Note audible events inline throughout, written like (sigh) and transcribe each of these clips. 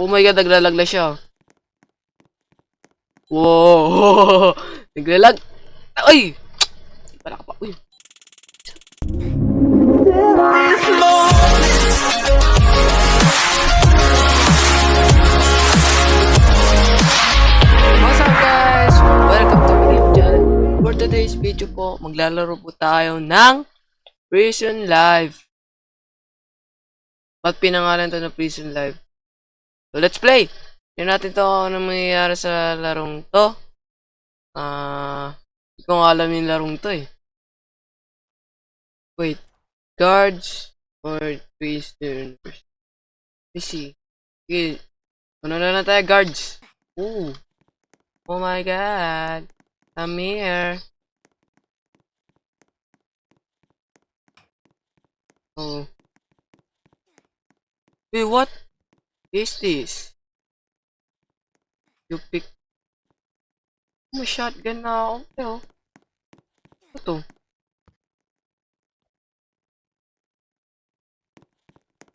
Oh my god, naglalag na siya. Wow! (laughs) naglalag. Ay! Para ka pa. Uy. What's up guys? Welcome to my channel. For today's video po, maglalaro po tayo ng Prison Live. Ba't pinangalan to na Prison Live? So let's play! Tignan natin to ano mangyayari sa larong to. Ah, hindi ko nga alam yung larong to eh. Wait, guards or prisoners? Let's see. Sige, ano na na tayo, guards? Ooh. Oh my god. I'm here. Oh. Wait, what is this? You pick... May shotgun na ako. Pero... To?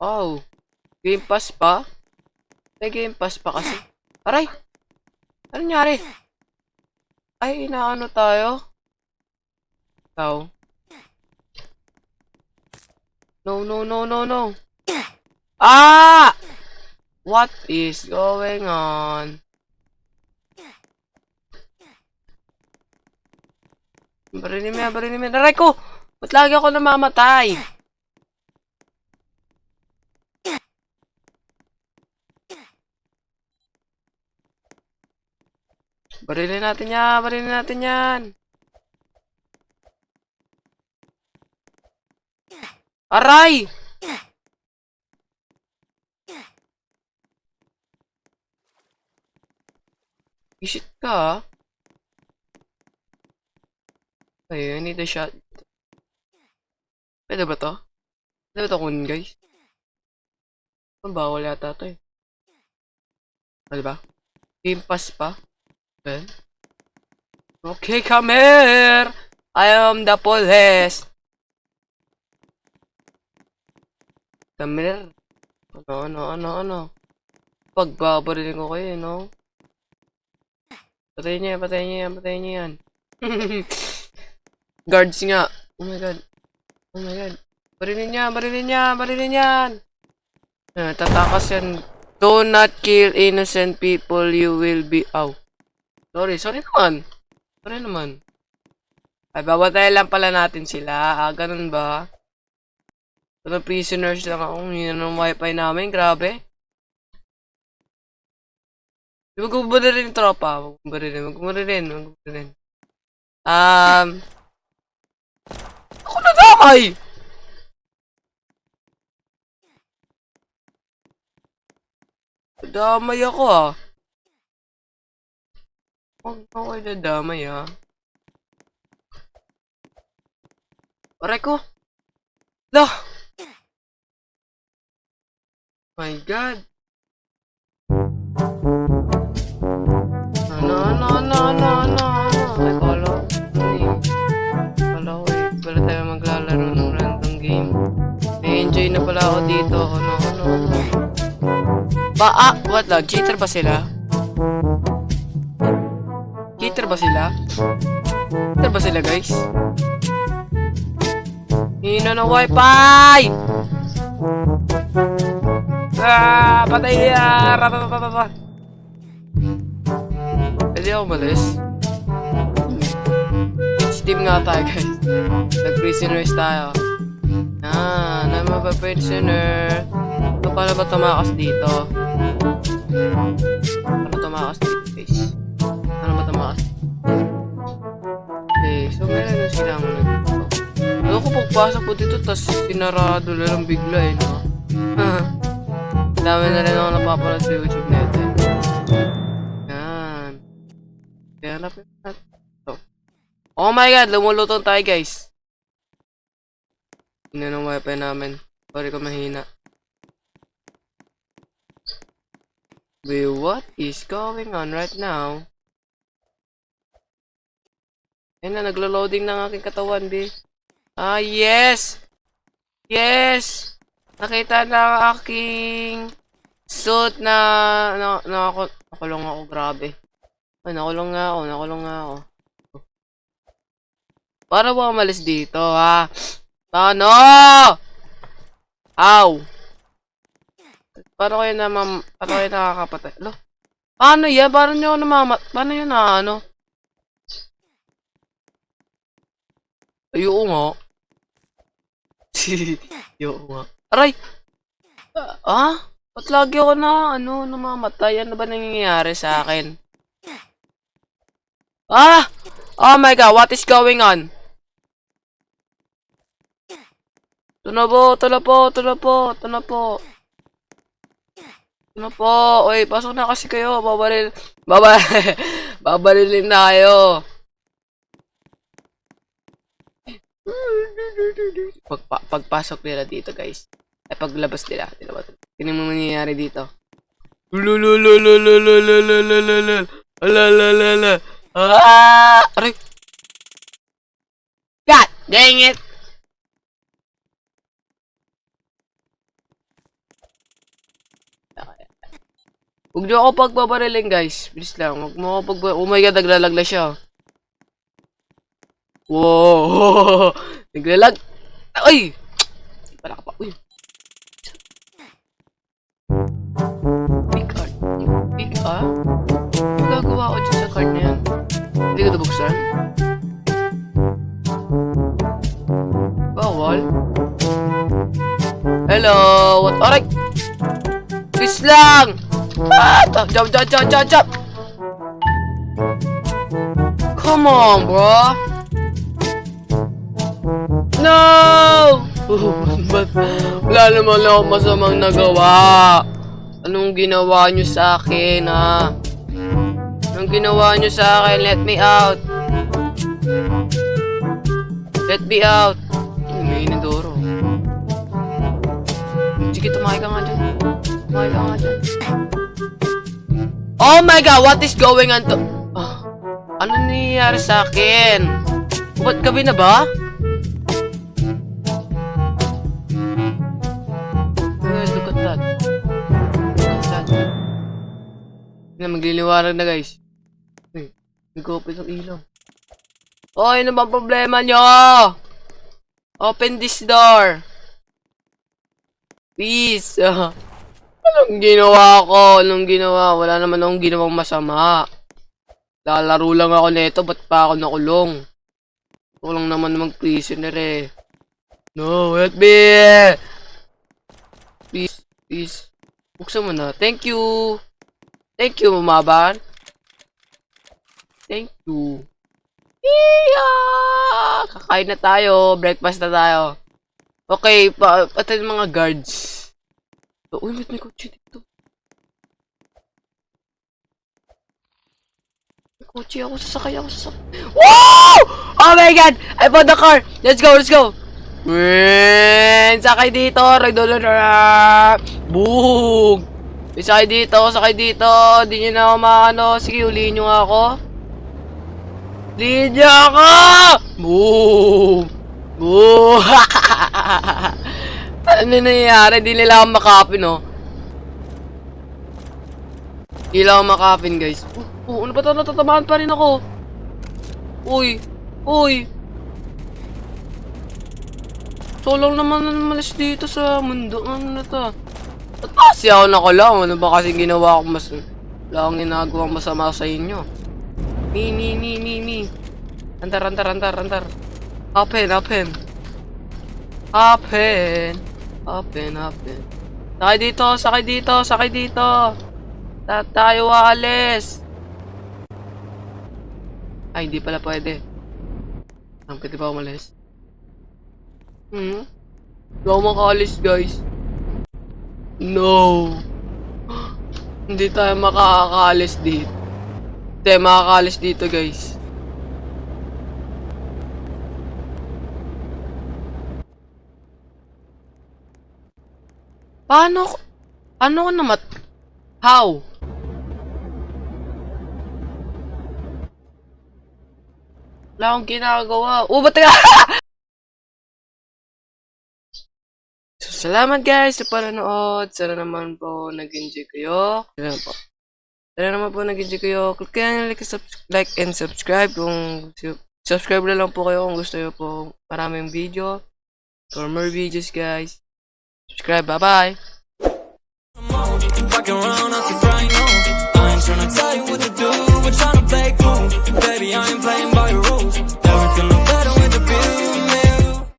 Oh. Game Pass pa? May Game Pass pa kasi. Aray! Ano nangyari? Ay, inaano tayo? Ikaw. No, no, no, no, no. Ah! What is going on? Barinig mo yan, mo yan. Aray ko! Ba't lagi ako namamatay? Barilin natin yan, barilin natin yan. Aray! Isit ka ah. Ay, I need a shot. Pwede ba to? Pwede ba to kunin guys? Ang bawal yata to eh. Pwede ba? Game pass pa? Okay. Okay, come here! I am the police! Come here. Ano, ano, ano, ano? Pagbabarilin ko kayo, no? Patayin niya, patayin niya yan, patayin niya yan. (laughs) Guards nga. Oh my god. Oh my god. Barilin niya, barilin niya, barilin yan! Ah, tatakas yan. Do not kill innocent people, you will be... Ow. Sorry, sorry naman. Sorry naman. Ay, babatay lang pala natin sila. Ah, ganun ba? Mga prisoners lang ako. Hindi na ng wifi namin. Grabe. Di ba ba rin tropa? Wag mo rin. Wag mo rin. Wag mo rin. Um... Ako nadamay! Nadamay ako ah. Huwag ako kayo nadamay ah. Aray ko! Lah! My God! Ako dito. Ano, ano. Ba, ah, what lang? Cheater ba sila? Cheater ba sila? Cheater ba sila, guys? Hina ng wifi! Ah, patay ya! Pa, pa, pa, pa, pa. Pwede ako umalis? Steam nga tayo, guys. Nag-prisoners tayo. Ah, na mapa-prisoner. So, paano ba tumakas dito? Paano tumakas dito, guys? Paano ba tumakas? Okay, so meron na silang nagpo. Ano ko pagpasok po dito, tas sinarado na lang bigla eh, no? (laughs) Dami na rin ako napapanood sa YouTube eh. Yan. Kaya hanapin natin. ito. Oh my god, lumulutong tayo guys. Hindi ng wifi namin. Sorry ko mahina. Wait, what is going on right now? Ayun na, naglo-loading ng aking katawan, B. Ah, yes! Yes! Nakita na ang aking suit na, na, na ako, nakulong ako, grabe. Ay, nakulong nga ako, nakulong nga ako. Para ba umalis dito, ha? Ano? Aw! Paano kayo na mam... Paano kayo nakakapatay? Lo? Ano yan? Paano nyo namamat? Paano yun na ano? Ayoko nga. (laughs) Ayoko nga. Aray! Ah? Ba't lagi ako na, ano, namamatay? Ano ba nangyayari sa akin? Ah! Oh my god, what is going on? Ito na po, ito na po, ito na po, ito na po. Ito na po. Uy, pasok na kasi kayo. Babaril, babaril, (laughs) babarilin na kayo. Pagpa pagpasok nila dito, guys. Ay, paglabas nila. Tignan mo, mangyayari dito. Lululululululululululul. Alalalala. Ah! Aray! God dang it! Huwag niyo ako pagbabarilin, guys. Bilis lang. Huwag mo ako pagba... Oh my god, naglalag na siya. Wow! (laughs) Naglalag. Ay! Pala ka pa. Uy. Big card. Big, ah? Ano gagawa ko dyan sa card na yan? Hindi ko nabuksan? Bawal? Hello? What? Aray! Please lang! Ah! Jump, jump, jump, jump, jump! Come on, bro! No! Ba't (laughs) wala naman ako masamang nagawa? Anong ginawa nyo sa akin, ha? Anong ginawa nyo sa akin? Let me out! Let me out! Ay, may inidoro. Sige, tumakay ka nga dyan. Tumakay ka nga dyan. Oh my god, what is going on to... Ah, ano nangyayari sa akin? Ba't gabi na ba? Guys, look at that. Look at that. Na, magliliwanag na guys. Uy, nag-open ang ilaw. Oh, ano bang problema nyo? Open this door. Please. (laughs) Anong ginawa ko? Anong ginawa? Wala naman akong ginawang masama. Lalaro lang ako nito, ba't pa ako nakulong? Ako lang naman mag-prisoner eh. No, help me! Please, please. Buksan mo na. Thank you. Thank you, mamaban. Thank you. Iya! Kakain na tayo. Breakfast na tayo. Okay, pa pati mga guards. Uy, may kotse dito. May kotse ako, sasakay ako, sasakay. Wow! Oh my god! I found the car! Let's go, let's go! Win! Sakay dito! Regular! Boom! Sakay dito, sakay dito! Di nyo na ako maano. Sige, ulihin nyo nga ako. Ulihin nyo ako! Boom! Boom! Ano nangyayari? Di nila ako makapin, oh. Di nila ako makapin, guys. Uh, uh, ano ba ito? Natatamaan pa rin ako. Uy! Uy! So lang naman na malis dito sa mundo. Ano na to? Ba't kasi ako nakulong? Ano ba kasi ginawa ko mas... Wala akong ginagawang masama sa inyo. Mi, mi, mi, mi, mi. Antar, antar, antar, antar. Open, open. Open. Open, open. Sakay dito, sakay dito, sakay dito. Ta tayo aalis. Ay, hindi pala pwede. Ang pwede ba umalis? Hmm? Hindi ako makaalis, guys. No. (gasps) Hindi tayo makakaalis dito. Hindi makakaalis dito, guys. Paano ko... Paano ko namat... How? Wala akong ginagawa. Oh, ba't? Sus, (laughs) salamat guys sa panonood. Sana naman po nag-enjoy kayo. Sana po. Sana naman po nag-enjoy kayo. Click kayo like, like and subscribe kung subscribe na lang po kayo kung gusto nyo po maraming video. For more videos guys. subscribe. Bye bye. I am